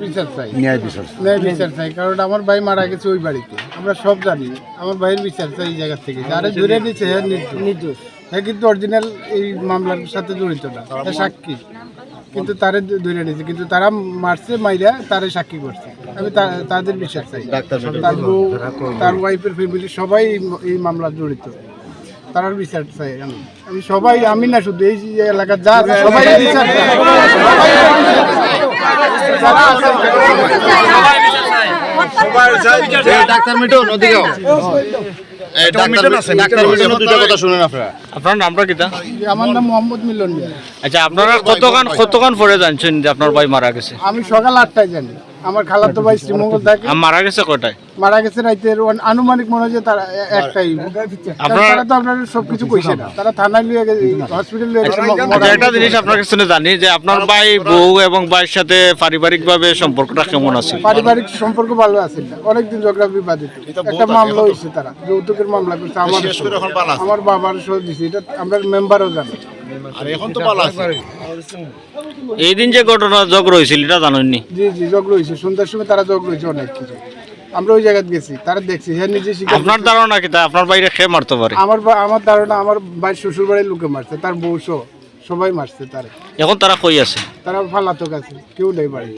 বিচার চাই ন্যায় বিচার ন্যায় বিচার চাই কারণ আমার ভাই মারা গেছে ওই বাড়িতে আমরা সব জানি আমার ভাইয়ের বিচার চাই এই জায়গা থেকে যারা ধরে নিচ্ছে হ্যাঁ নির্দোষ হ্যাঁ কিন্তু অরিজিনাল এই মামলার সাথে জড়িত না হ্যাঁ সাক্ষী কিন্তু তারে ধরে নিয়েছে কিন্তু তারা মারছে মাইরা তারে সাক্ষী করছে আমি তা- তাদের বিচার চাই তার বউ তার ওয়াইফের ফ্যামিলি সবাই এই- মামলা জড়িত তার বিচার চাই আমি আমি সবাই আমি না শুধু এই এলাকার যা সবাই বিচার চাই ডাক্তার মিটন ওদিকেও এই ডাক্তার ডাক্তার মিটন দুটো কথা শুনেন আপনারা। আপনার নামটা কিতা আমার নাম মোহাম্মদ মিলন আচ্ছা আপনারা কতক্ষণ কতক্ষণ পরে জানছেন যে আপনার ভাই মারা গেছে? আমি সকাল আটটায় জানি। আমার খালাতো ভাই শ্রীমঙ্গল থাকে। মারা গেছে কটায় মারা গেছে রাইতের আনুমানিক মনে হয় যে তারা একটাই। আপনারা- তারা তো আপনার সবকিছু কইছে না। তারা থানায় লিয়ে গেছে হসপিটাল লিয়ে গেছে একটা জিনিস আপনার কাছে জানি যে আপনার ভাই বউ এবং ভাইয়ের সাথে পারিবারিক ভাবে সম্পর্কটা কেমন আছে? পারিবারিক সম্পর্ক ভালো আছে না। অনেকদিন ঝগড়া বিবাদিত। একটা মামলা হয়েছে তারা যৌতুকের মামলা করছে। আমার আমার বাবার সহ দিছে। এটা আমরা মেম্বারও জানি। আর এখন তো ভালো আছে। এই দিন যে ঘটনা জগ রয়েছিল এটা জানেননি? জি জি জগ রয়েছে। সন্ধ্যার সময় তারা জগ রয়েছে অনেক কিছু। আমরা ওই জায়গায় গেছি তারা দেখছি হ্যাঁ নিজে আপনার ধারণা কি তা? আপনার বাইরে খেয়ে মারতে পারে? আমার আমার ধারণা আমার বাড়ির শ্বশুর বাড়ির লোকে মারছে তার বউ সবাই মারছে তারা। এখন তারা কই আছে? তারা ফালাতক আছে কেউ নেই বাড়ি